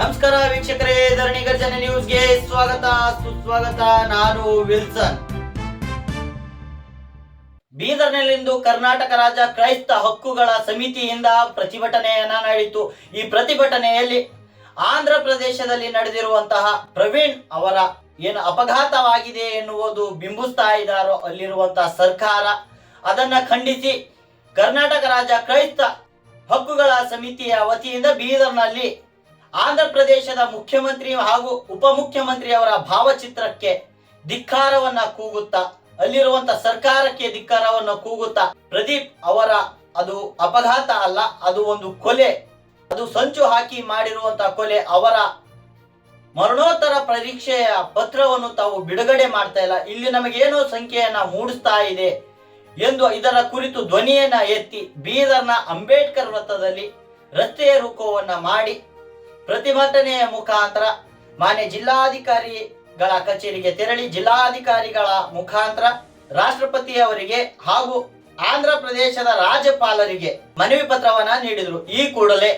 ನಮಸ್ಕಾರ ವೀಕ್ಷಕರೇ, ಧರಣಿ ಗರ್ಜನೆ ನ್ಯೂಸ್ಗೆ ಸ್ವಾಗತ, ಸುಸ್ವಾಗತ. ನಾನು ವಿಲ್ಸನ್. ಬೀದರ್ನಲ್ಲಿಂದು ಕರ್ನಾಟಕ ರಾಜ್ಯ ಕ್ರೈಸ್ತ ಹಕ್ಕುಗಳ ಸಮಿತಿಯಿಂದ ಪ್ರತಿಭಟನೆಯನ್ನ ನಡೆಯಿತು. ಈ ಪ್ರತಿಭಟನೆಯಲ್ಲಿ ಆಂಧ್ರ ಪ್ರದೇಶದಲ್ಲಿ ನಡೆದಿರುವಂತಹ ಪ್ರವೀಣ್ ಅವರ ಏನು ಅಪಘಾತವಾಗಿದೆ ಎನ್ನುವುದು ಬಿಂಬಿಸ್ತಾ ಇದ್ದಾರೋ ಅಲ್ಲಿರುವಂತಹ ಸರ್ಕಾರ, ಅದನ್ನ ಖಂಡಿಸಿ ಕರ್ನಾಟಕ ರಾಜ್ಯ ಕ್ರೈಸ್ತ ಹಕ್ಕುಗಳ ಸಮಿತಿಯ ವತಿಯಿಂದ ಬೀದರ್ನಲ್ಲಿ ಆಂಧ್ರ ಪ್ರದೇಶದ ಮುಖ್ಯಮಂತ್ರಿ ಹಾಗೂ ಉಪಮುಖ್ಯಮಂತ್ರಿಯವರ ಭಾವಚಿತ್ರಕ್ಕೆ ಧಿಕ್ಕಾರವನ್ನ ಕೂಗುತ್ತಾ, ಅಲ್ಲಿರುವಂತ ಸರ್ಕಾರಕ್ಕೆ ಧಿಕ್ಕಾರವನ್ನ ಕೂಗುತ್ತಾ, ಪ್ರದೀಪ್ ಅವರ ಅದು ಅಪಘಾತ ಅಲ್ಲ, ಅದು ಒಂದು ಕೊಲೆ. ಅದು ಸಂಚು ಹಾಕಿ ಮಾಡಿರುವಂತ ಕೊಲೆ ಅವರ ಮರಣೋತ್ತರ ಪರೀಕ್ಷೆಯ ಪತ್ರವನ್ನು ತಾವು ಬಿಡುಗಡೆ ಮಾಡ್ತಾ ಇಲ್ಲ. ಇಲ್ಲಿ ನಮಗೇನೋ ಸಂಖ್ಯೆಯನ್ನ ಮೂಡಿಸ್ತಾ ಇದೆ ಎಂದು ಇದರ ಕುರಿತು ಧ್ವನಿಯನ್ನ ಎತ್ತಿ ಬೀದರ್ನ ಅಂಬೇಡ್ಕರ್ ವೃತ್ತದಲ್ಲಿ ರಸ್ತೆಯ ರೂಪವನ್ನ ಮಾಡಿ ಪ್ರತಿಭಟನೆಯ ಮುಖಾಂತರ ಮಾನ್ಯ ಜಿಲ್ಲಾಧಿಕಾರಿಗಳ ಕಚೇರಿಗೆ ತೆರಳಿ ಜಿಲ್ಲಾಧಿಕಾರಿಗಳ ಮುಖಾಂತರ ರಾಷ್ಟ್ರಪತಿ ಅವರಿಗೆ ಹಾಗೂ ಆಂಧ್ರ ಪ್ರದೇಶದ ರಾಜ್ಯಪಾಲರಿಗೆ ಮನವಿ ಪತ್ರವನ್ನ ನೀಡಿದರು. ಈ ಕೂಡಲೇ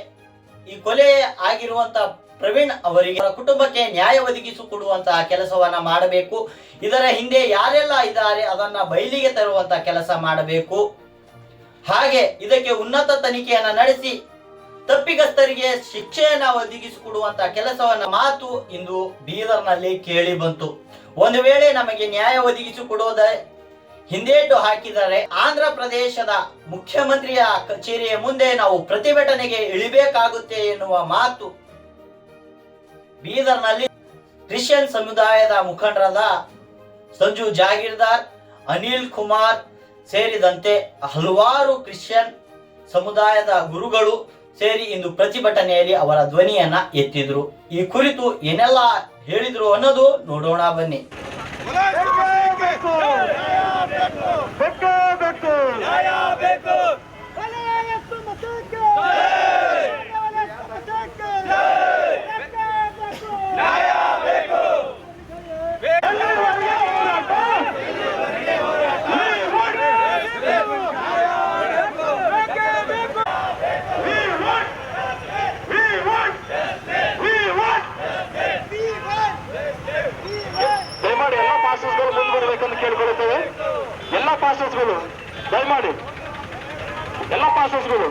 ಈ ಕೊಲೆ ಆಗಿರುವಂತ ಪ್ರವೀಣ್ ಅವರಿಗೆ ಅವರ ಕುಟುಂಬಕ್ಕೆ ನ್ಯಾಯ ಒದಗಿಸಿಕೊಡುವಂತಹ ಕೆಲಸವನ್ನ ಮಾಡಬೇಕು. ಇದರ ಹಿಂದೆ ಯಾರೆಲ್ಲ ಇದ್ದಾರೆ ಅದನ್ನ ಬಯಲಿಗೆ ತರುವಂತ ಕೆಲಸ ಮಾಡಬೇಕು. ಹಾಗೆ ಇದಕ್ಕೆ ಉನ್ನತ ತನಿಖೆಯನ್ನ ನಡೆಸಿ ತಪ್ಪಿಗಸ್ತರಿಗೆ ಶಿಕ್ಷೆಯನ್ನ ಒದಗಿಸಿಕೊಡುವಂತ ಕೆಲಸವನ್ನ ಮಾತು ಇಂದು ಬೀದರ್ನಲ್ಲಿ ಕೇಳಿ ಬಂತು. ಒಂದು ವೇಳೆ ನಮಗೆ ನ್ಯಾಯ ಒದಗಿಸಿಕೊಡೋದ ಹಿಂದೇಟು ಹಾಕಿದರೆ ಆಂಧ್ರ ಪ್ರದೇಶದ ಮುಖ್ಯಮಂತ್ರಿಯ ಕಚೇರಿಯ ಮುಂದೆ ನಾವು ಪ್ರತಿಭಟನೆಗೆ ಇಳಿಬೇಕಾಗುತ್ತೆ ಎನ್ನುವ ಮಾತು ಬೀದರ್ನಲ್ಲಿ ಕ್ರಿಶ್ಚಿಯನ್ ಸಮುದಾಯದ ಮುಖಂಡರಾದ ಸಂಜು ಜಾಗೀರ್ದಾರ್, ಅನಿಲ್ ಕುಮಾರ್ ಸೇರಿದಂತೆ ಹಲವಾರು ಕ್ರಿಶ್ಚಿಯನ್ ಸಮುದಾಯದ ಗುರುಗಳು ಸೇರಿ ಇಂದು ಪ್ರತಿಭಟನೆಯಲ್ಲಿ ಅವರ ಧ್ವನಿಯನ್ನ ಎತ್ತಿದ್ರು. ಈ ಕುರಿತು ಏನೆಲ್ಲ ಹೇಳಿದ್ರು ಅನ್ನೋದು ನೋಡೋಣ ಬನ್ನಿ. ದಯಮಾಡಿ ಪಾಸಸ್ಗಳು ದಯಮಾಡಿ. ಎಲ್ಲ ಪಾಸಸ್ಗಳು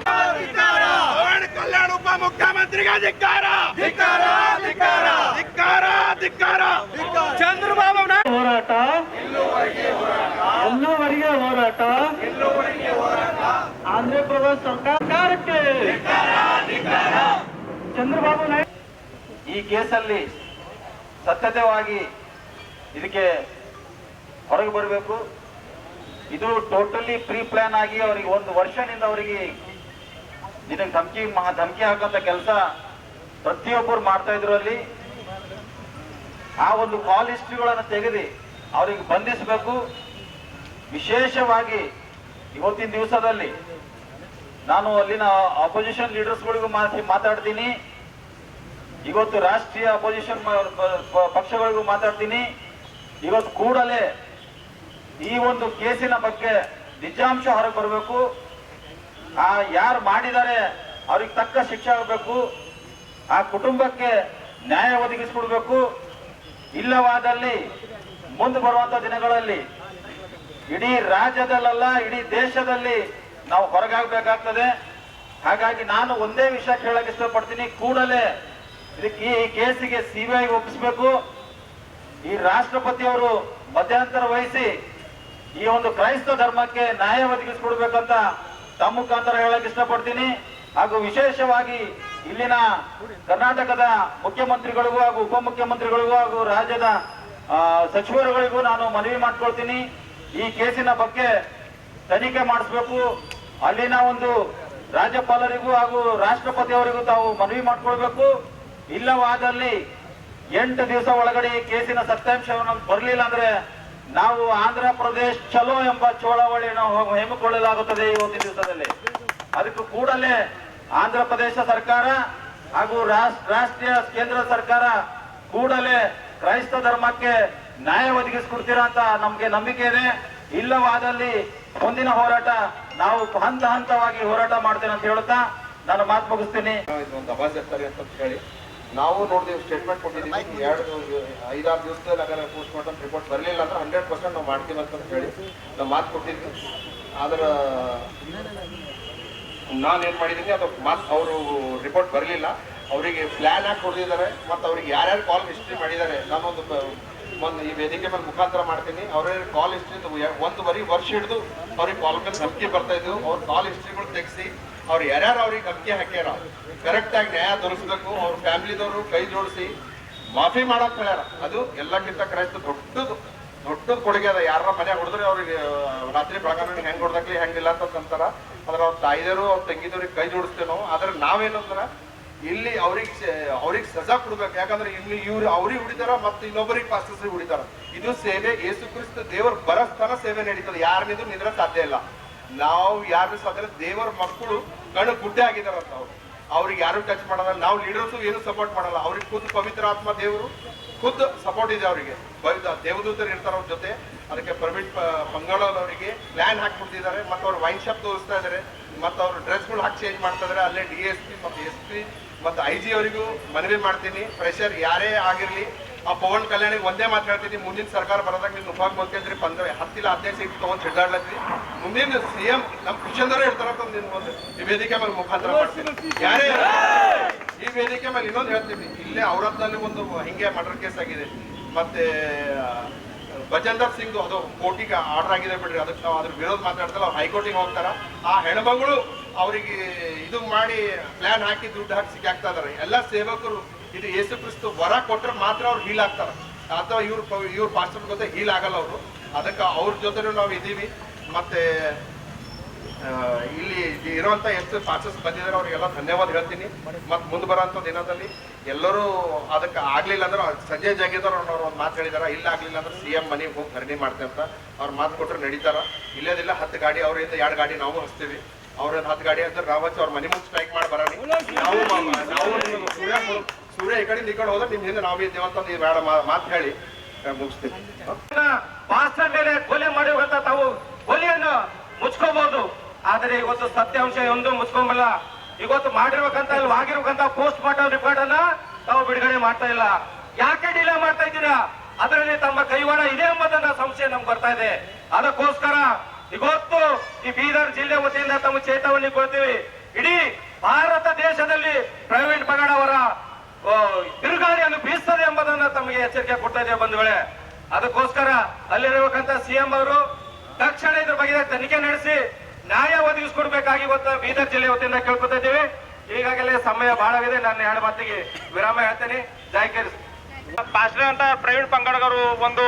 ಕಲ್ಯಾಣ ಉಪ ಮುಖ್ಯಮಂತ್ರಿಗೆ ಧಿಕ್ಕಾರ. ಧಿಕ್ಕಾರ ಧಿಕ್ಕಾರ. ಧಿಕ್ಕಾರ ಧಿಕ್ಕಾರ. ಚಂದ್ರಬಾಬು ಹೋರಾಟ. ಎಲ್ಲೂವರೆಗೆ ಹೋರಾಟ. ಆಂಧ್ರ ಪ್ರದೇಶ ಸರ್ಕಾರಕ್ಕೆ. ಚಂದ್ರಬಾಬು ನಾಯ್ಡು ಈ ಕೇಸಲ್ಲಿ ಸತ್ಯತೆವಾಗಿ ಇದಕ್ಕೆ ಹೊರಗೆ ಬರಬೇಕು. ಇದು ಟೋಟಲಿ ಪ್ರೀ ಪ್ಲಾನ್ ಆಗಿ ಅವರಿಗೆ ಒಂದು ವರ್ಷದಿಂದ ಅವರಿಗೆ ನಿನಗೆ ಧಮಕಿ ಧಮಕಿ ಹಾಕಂತ ಕೆಲಸ ಪ್ರತಿಯೊಬ್ಬರು ಮಾಡ್ತಾ ಇದ್ರು ಅಲ್ಲಿ. ಆ ಒಂದು ಕಾಲ್ ಹಿಸ್ಟ್ರಿಗಳನ್ನು ತೆಗೆದು ಅವರಿಗೆ ಬಂಧಿಸಬೇಕು. ವಿಶೇಷವಾಗಿ ಇವತ್ತಿನ ದಿವಸದಲ್ಲಿ ನಾನು ಅಲ್ಲಿನ ಅಪೋಸಿಷನ್ ಲೀಡರ್ಸ್ಗಳಿಗೂ ಮಾತಿ, ಮಾತಾಡ್ತೀನಿ. ಇವತ್ತು ರಾಷ್ಟ್ರೀಯ ಅಪೋಸಿಷನ್ ಪಕ್ಷಗಳಿಗೂ ಮಾತಾಡ್ತೀನಿ. ಇವತ್ತು ಕೂಡಲೇ ಈ ಒಂದು ಕೇಸಿನ ಬಗ್ಗೆ ನಿಜಾಂಶ ಹೊರಗೆ ಬರಬೇಕು. ಆ ಯಾರು ಮಾಡಿದ್ದಾರೆ ಅವ್ರಿಗೆ ತಕ್ಕ ಶಿಕ್ಷೆ ಆಗಬೇಕು. ಆ ಕುಟುಂಬಕ್ಕೆ ನ್ಯಾಯ ಒದಗಿಸಿಕೊಡ್ಬೇಕು. ಇಲ್ಲವಾದಲ್ಲಿ ಮುಂದೆ ಬರುವಂತ ದಿನಗಳಲ್ಲಿ ಇಡೀ ರಾಜ್ಯದಲ್ಲ ಇಡೀ ದೇಶದಲ್ಲಿ ನಾವು ಹೊರಗಾಗಬೇಕಾಗ್ತದೆ. ಹಾಗಾಗಿ ನಾನು ಒಂದೇ ವಿಷಯ ಕೇಳಕ್ಕೆ ಇಷ್ಟಪಡ್ತೀನಿ. ಕೂಡಲೇ ಇದಕ್ಕೆ ಈ ಕೇಸಿಗೆ ಸಿಬಿಐ ಒಪ್ಪಿಸಬೇಕು. ಈ ರಾಷ್ಟ್ರಪತಿಯವರು ಮಧ್ಯಂತರ ವಹಿಸಿ ಈ ಒಂದು ಕ್ರೈಸ್ತ ಧರ್ಮಕ್ಕೆ ನ್ಯಾಯ ಒದಗಿಸ್ಕೊಡ್ಬೇಕಂತ ತಮ್ಮ ಮುಖಾಂತರ ಹೇಳಕ್ ಇಷ್ಟಪಡ್ತೀನಿ. ಹಾಗೂ ವಿಶೇಷವಾಗಿ ಇಲ್ಲಿನ ಕರ್ನಾಟಕದ ಮುಖ್ಯಮಂತ್ರಿಗಳಿಗೂ ಹಾಗೂ ಉಪಮುಖ್ಯಮಂತ್ರಿಗಳಿಗೂ ಹಾಗೂ ರಾಜ್ಯದ ಸಚಿವರುಗಳಿಗೂ ನಾನು ಮನವಿ ಮಾಡ್ಕೊಳ್ತೀನಿ. ಈ ಕೇಸಿನ ಬಗ್ಗೆ ತನಿಖೆ ಮಾಡಿಸ್ಬೇಕು. ಅಲ್ಲಿನ ಒಂದು ರಾಜ್ಯಪಾಲರಿಗೂ ಹಾಗೂ ರಾಷ್ಟ್ರಪತಿಯವರಿಗೂ ತಾವು ಮನವಿ ಮಾಡ್ಕೊಳ್ಬೇಕು. ಇಲ್ಲವಾದಲ್ಲಿ ಎಂಟು ದಿವಸ ಒಳಗಡೆ ಈ ಕೇಸಿನ ಸತ್ಯಾಂಶವನ್ನು ಬರಲಿಲ್ಲ ಅಂದ್ರೆ ನಾವು ಆಂಧ್ರ ಪ್ರದೇಶ್ ಚಲೋ ಎಂಬ ಚಳವಳಿಯನ್ನು ಹಮ್ಮಿಕೊಳ್ಳಲಾಗುತ್ತದೆ ಇವತ್ತಿನ ದಿವಸದಲ್ಲಿ. ಅದಕ್ಕೂ ಕೂಡಲೇ ಆಂಧ್ರ ಪ್ರದೇಶ ಸರ್ಕಾರ ಹಾಗೂ ರಾಷ್ಟ್ರ ರಾಷ್ಟ್ರೀಯ ಕೇಂದ್ರ ಸರ್ಕಾರ ಕೂಡಲೇ ಕ್ರೈಸ್ತ ಧರ್ಮಕ್ಕೆ ನ್ಯಾಯ ಒದಗಿಸ್ಕೊಡ್ತೀರಾ ಅಂತ ನಮ್ಗೆ ನಂಬಿಕೆ ಇದೆ. ಇಲ್ಲವಾದಲ್ಲಿ ಮುಂದಿನ ಹೋರಾಟ ನಾವು ಹಂತ ಹಂತವಾಗಿ ಹೋರಾಟ ಮಾಡ್ತೇನೆ ಅಂತ ಹೇಳುತ್ತಾ ನಾನು ಮಾತು ಮುಗಿಸ್ತೀನಿ. ಅಂತ ಹೇಳಿ. ನಾವು ನೋಡಿದೀವಿ ಸ್ಟೇಟ್ಮೆಂಟ್ ಕೊಟ್ಟಿದ್ದೀವಿ ಎರಡು ಐದಾರು ದಿವಸದಲ್ಲಿ ಅಗರ ಪೋಸ್ಟ್ ಮಾರ್ಟಮ್ ರಿಪೋರ್ಟ್ ಬರಲಿಲ್ಲ ಅಂದ್ರೆ ಹಂಡ್ರೆಡ್ ಪರ್ಸೆಂಟ್ ನಾವು ಮಾಡ್ತೀವಿ ಅಂತ ಹೇಳಿ ನಾವು ಮಾತು ಕೊಟ್ಟಿದ್ವಿ. ಆದ್ರೆ ನಾನು ಏನು ಮಾಡಿದ್ದೀನಿ ಅದು ಮಾತು ಅವರು ರಿಪೋರ್ಟ್ ಬರಲಿಲ್ಲ. ಅವರಿಗೆ ಪ್ಲ್ಯಾನ್ ಹಾಕಿ ಕೊಡ್ತಿದ್ದಾರೆ ಮತ್ತು ಅವ್ರಿಗೆ ಯಾರ್ಯಾರು ಕಾಲ್ ಹಿಸ್ಟ್ರಿ ಮಾಡಿದ್ದಾರೆ ನಾನೊಂದು ಒಂದು ಈ ವೇದಿಕೆ ಮೇಲೆ ಮುಖಾಂತರ ಮಾಡ್ತೀನಿ. ಅವರೇ ಕಾಲ್ ಹಿಸ್ಟ್ರಿ ಒಂದು ಬರೀ ವರ್ಷ ಹಿಡಿದು ಅವ್ರಿಗೆ ಕಾಲ್ ಮೇಲೆ ನಂಬಿಕೆ ಬರ್ತಾ ಇದ್ವು. ಅವ್ರ ಕಾಲ್ ಹಿಸ್ಟ್ರಿಗಳು ತೆಗೆಸಿ ಅವ್ರು ಯಾರ್ಯಾರು ಅವ್ರಿಗೆ ನಂಬಿಕೆ ಹಾಕ್ಯಾರ ಕರೆಕ್ಟಾಗಿ ನ್ಯಾಯ ತೋರಿಸ್ಬೇಕು, ಅವ್ರ ಫ್ಯಾಮಿಲಿದವರು ಕೈ ಜೋಡಿಸಿ, ಮಾಫಿ ಮಾಡಕ್ ಹೇಳ್ಯಾರ ಅದು ಎಲ್ಲಕ್ಕಿಂತ ಕ್ರೈಸ್ತ ದೊಡ್ಡದು ದೊಡ್ಡದು ಕೊಡುಗೆ ಅದ. ಯಾರ ಮನೆ ಹೊಡೆದ್ರೆ ಅವ್ರಿಗೆ ರಾತ್ರಿ ಬೆಳಗಾನ ಹೆಂಗ್ ಹೊಡ್ದಕ್ಲಿ ಹೆಂಗಿಲ್ಲ ಅಂತ ಅಂತಾರ. ಆದ್ರೆ ಅವ್ರ ತಾಯಿದರು ಅವ್ರ ತಂಗಿದವ್ರಿಗೆ ಕೈ ಜೋಡಿಸ್ತೇವೆ ನಾವು. ಆದ್ರೆ ನಾವೇನಂದ್ರ ಇಲ್ಲಿ ಅವ್ರಿಗೆ ಅವ್ರಿಗೆ ಸಜಾ ಕೊಡ್ಬೇಕು. ಯಾಕಂದ್ರೆ ಇಲ್ಲಿ ಇವ್ರು ಅವ್ರಿಗೆ ಹುಡಿತಾರ ಮತ್ತೆ ಇನ್ನೊಬ್ಬರಿಗೆ ಪಾಸ್ಟರ್ಸ್ ಹೊಡಿತಾರ ಇದು ಸೇವೆ ಯೇಸು ಕ್ರಿಸ್ತ ದೇವರ ಬರಸ್ತನ ಸೇವೆ ನಡೀತದೆ. ಯಾರನ್ನಿದ್ರು ನಿಂದ್ರ ಸಾಧ್ಯ ಇಲ್ಲ. ನಾವು ಯಾರು ಸಾಧ್ಯ ದೇವರ ಮಕ್ಕಳು ಕಣ್ಣು ಗುಡ್ಡೆ ಆಗಿದಾರಂತ ಅವರು. ಅವ್ರಿಗೆ ಯಾರು ಟಚ್ ಮಾಡಲ್ಲ. ನಾವು ಲೀಡರ್ಸು ಏನು ಸಪೋರ್ಟ್ ಮಾಡಲ್ಲ. ಅವ್ರಿಗೆ ಖುದ್ದು ಪವಿತ್ರ ಆತ್ಮ ದೇವರು ಖುದ್ದು ಸಪೋರ್ಟ್ ಇದೆ ಅವರಿಗೆ. ದೇವದೂತರು ಇರ್ತಾರೆ ಅವ್ರ ಜೊತೆ. ಅದಕ್ಕೆ ಪ್ರವೀಣ್ ಅವರಿಗೆ ಪ್ಲಾನ್ ಹಾಕ್ಬಿಡ್ತಿದ್ದಾರೆ. ಮತ್ತು ಅವ್ರು ವೈನ್ ಶಾಪ್ ತೋರಿಸ್ತಾ ಇದ್ದಾರೆ ಮತ್ತು ಅವ್ರ ಡ್ರೆಸ್ಗಳು ಹಾಕಿ ಚೇಂಜ್ ಮಾಡ್ತಾ ಇದ್ದಾರೆ ಅಲ್ಲೇ ಡಿ ಎಸ್ ಪಿ ಮತ್ತು ಎಸ್ ಪಿ ಮತ್ತು ಐ ಜಿ ಅವರಿಗೂ ಮನವಿ ಮಾಡ್ತೀನಿ. ಪ್ರೆಷರ್ ಯಾರೇ ಆಗಿರಲಿ ಆ ಪವನ್ ಕಲ್ಯಾಣಿಗೆ ಒಂದೇ ಮಾತು ಹೇಳ್ತೀನಿ, ಮುಂದಿನ ಸರ್ಕಾರ ಬರೋದಾಗ ನೀವು ನುಫಾಗ್ ಮುಖ್ಯಮಂತ್ರಿ ಬಂದ್ರೆ ಹತ್ತಿಲ್ಲ ಹದಿನೈದು ಸೀಟ್ ತೊಗೊಂಡು ಹಿಡ್ದಾಡ್ಲತ್ರಿ ಮುಂದಿನ ಸಿ ಎಂ ನಮ್ಮ ಕಿಶನ್ದವರೇ ಇರ್ತಾರಂತ ನಿಮ್ಗೆ ಒಂದು ಈ ವೇದಿಕೆ ಮೇಲೆ ಮುಖಾಂತರ ಯಾರೇ ಈ ವೇದಿಕೆ ಮೇಲೆ ಇನ್ನೊಂದು ಹೇಳ್ತೀನಿ. ಇಲ್ಲೇ ಔರತ್ನಲ್ಲಿ ಒಂದು ಹಿಂಗೆ ಮರ್ಡರ್ ಕೇಸ್ ಆಗಿದೆ. ಮತ್ತೆ ಭಜೇಂದರ್ ಸಿಂಗ್ ಅದು ಕೋರ್ಟಿಗೆ ಆರ್ಡರ್ ಆಗಿದೆ ಬಿಡ್ರಿ. ಅದಕ್ಕೆ ನಾವು ಅದ್ರ ವಿರೋಧ ಮಾತಾಡ್ತಲ್ಲ, ಅವ್ರು ಹೈಕೋರ್ಟಿಗೆ ಹೋಗ್ತಾರ. ಆ ಹೆಣ್ಮಗಳು ಅವರಿಗೆ ಇದು ಮಾಡಿ ಪ್ಲಾನ್ ಹಾಕಿ ದುಡ್ಡು ಹಾಕಿ ಸಿಕ್ಕಾಕ್ತಾ ಇದಾರೆ. ಎಲ್ಲ ಸೇವಕರು ಇದು ಯೇಸು ಕ್ರಿಸ್ತು ವರ ಕೊಟ್ಟರೆ ಮಾತ್ರ ಅವ್ರು ಹೀಲ್ ಆಗ್ತಾರೆ. ಅಥವಾ ಇವ್ರ ಇವ್ರ ಪಾಸ್ಟರ್ ಜೊತೆ ಹೀಲ್ ಆಗಲ್ಲ ಅವರು. ಅದಕ್ಕೆ ಅವ್ರ ಜೊತೆ ನಾವು ಇದ್ದೀವಿ. ಮತ್ತೆ ಇಲ್ಲಿ ಇರುವಂತ ಎಷ್ಟು ಪಾಸ್ಟರ್ಸ್ ಬಂದಿದ್ದಾರೆ, ಅವ್ರಿಗೆಲ್ಲ ಧನ್ಯವಾದ ಹೇಳ್ತೀನಿ. ಮತ್ತೆ ಮುಂದೆ ಬರೋಂಥ ದಿನದಲ್ಲಿ ಎಲ್ಲರೂ ಅದಕ್ಕೆ ಆಗ್ಲಿಲ್ಲ ಅಂದ್ರೆ ಸಂಜಯ್ ಜಾಗೀದಾರ್ ಅವ್ರು ಒಂದು ಮಾತು ಹೇಳಿದಾರ. ಇಲ್ಲ ಆಗ್ಲಿಲ್ಲ ಅಂದ್ರೆ ಸಿ ಎಂ ಮನೆಗೆ ಹೋಗಿ ಧರಣಿ ಮಾಡ್ತೇವೆ ಅಂತ ಅವ್ರು ಮಾತು ಕೊಟ್ಟರೆ ನಡೀತಾರ. ಇಲ್ಲದಿಲ್ಲ ಹತ್ತು ಗಾಡಿ ಅವರಿಂದ ಎರಡು ಗಾಡಿ ನಾವು ಹಚ್ತೀವಿ. ಅವ್ರ ಹತ್ ಗಾಡಿ ಅಂತ ರಾವತ್ ಅವ್ರ ಮನೆ ಮುಂದೆ ಸ್ಟ್ರೈಕ್ ಮಾಡಿ ಬರೋಣ ನಾವು ಸೂರ್ಯ ಸೂರ್ಯ ಈ ಕಡೆ ಈ ಕಡೆ ಹೋದ್ರೆ ನಿಮ್ ಹಿಂದೆ ನಾವೇ ಇದ್ದೇವೆ ನೀವು ಬೇಡ ಮಾತು ಹೇಳಿ ಮುಗಿಸ್ತೀನಿ. ಪಾಸ್ಟರ್ ಮೇಲೆ ಕೊಲೆ ಮಾಡಿರುವಂತ ತಾವು ಕೊಲೆಯನ್ನು ಮುಚ್ಕೋಬಹುದು ಆದರೆ ಇವತ್ತು ಸತ್ಯಾಂಶ ಒಂದು ಮುಚ್ಕೊಂಬಲ್ಲ. ಇವತ್ತು ಮಾಡಿರ್ಬೇಕಂತ ಇಲ್ಲಿ ಆಗಿರ್ಬೇಕಂತ ಪೋಸ್ಟ್ ಮಾರ್ಟಮ್ ರಿಪೋರ್ಟ್ ಅನ್ನ ತಾವು ಬಿಡುಗಡೆ ಮಾಡ್ತಾ ಇಲ್ಲ. ಯಾಕೆ ಡಿಲೇ ಮಾಡ್ತಾ ಇದ್ದೀರಾ? ಅದರಲ್ಲಿ ತಮ್ಮ ಕೈವಾಡ ಇದೆ ಎಂಬುದನ್ನ ಸಂಶಯ ನಮ್ಗೆ ಬರ್ತಾ ಇದೆ. ಅದಕ್ಕೋಸ್ಕರ ಇವತ್ತು ಈ ಬೀದರ್ ಜಿಲ್ಲೆ ವತಿಯಿಂದ ತಮ್ಮ ಚೇತಾವಣೆ ಕೊಡ್ತೀವಿ. ಇಡೀ ಭಾರತ ದೇಶದಲ್ಲಿ ಪ್ರವೀಣ್ ಪಗಡ ಅವರ ಬಿರುಗಾಳಿಯನ್ನು ಬೀಸ್ತದೆ ಎಂಬುದನ್ನ ತಮಗೆ ಎಚ್ಚರಿಕೆ ಇದೆ ಬಂಧು ವೇಳೆ ಅದಕ್ಕೋಸ್ಕರ ಅಲ್ಲಿರಬೇಕಂತ ಸಿಎಂ ಅವರು ತಕ್ಷಣ ಇದ್ರ ಬಗ್ಗೆ ತನಿಖೆ ನಡೆಸಿ ನ್ಯಾಯ ಒದಗಿಸ್ಕೊಡ್ಬೇಕಾಗಿ ಇವತ್ತು ಬೀದರ್ ಜಿಲ್ಲೆ ವತಿಯಿಂದ ಕೇಳ್ಕೊತಾ ಇದ್ದೀವಿ. ಈಗಾಗಲೇ ಸಮಯ ಬಹಳವಿದೆ ನಾನು ಎರಡು ಮಾತಿಗೆ ವಿರಾಮ ಹೇಳ್ತೇನೆ. ಜೈ ಕೇರ್ ಪಾಸ್ಟರ್ ಅಂತ ಪ್ರವೀಣ್ ಪಂಗಡಗರು ಒಂದು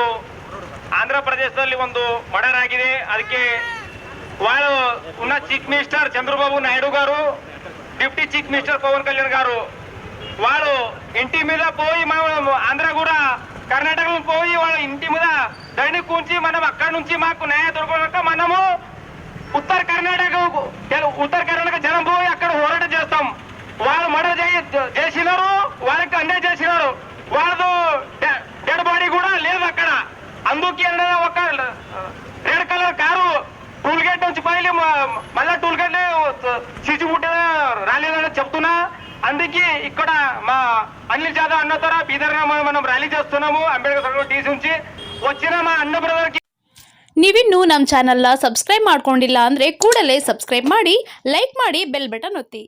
ಆಂಧ್ರ ಪ್ರದೇಶದಲ್ಲಿ ಒಂದು ಮರ್ಡರ್ ಆಗಿದೆ ಅದಕ್ಕೆ వాళ్ళు ఉన్న chief minister Chandrababu Naidu garu deputy chief minister Pawan Kalyan garu వాళ్ళు ఇంటి మీద పోయి మనం ఆంధ్ర కూడా కర్ణాటకలో పోయి వాళ్ళ ఇంటి మీద దండి కూంచి మనం అక్కడి నుంచి మాకు న్యాయ దొరకక మనము ఉత్తర కర్ణాటక రాలేదని చెప్తున్నా అందుకే ఇక్కడ మా అనిల్ జాదవ్ అన్న ద్వారా బీదర్ మనం ర్యాలీ చేస్తున్నాము అంబేద్కర్ టీసీ నుంచి వచ్చిన మా అన్న బ్రదర్ కి ನೀವಿನ್ನೂ ನಮ್ಮ ಚಾನಲ್ನ ಸಬ್ಸ್ಕ್ರೈಬ್ ಮಾಡ್ಕೊಂಡಿಲ್ಲ ಅಂದರೆ ಕೂಡಲೇ ಸಬ್ಸ್ಕ್ರೈಬ್ ಮಾಡಿ ಲೈಕ್ ಮಾಡಿ ಬೆಲ್ ಬಟನ್ ಒತ್ತಿ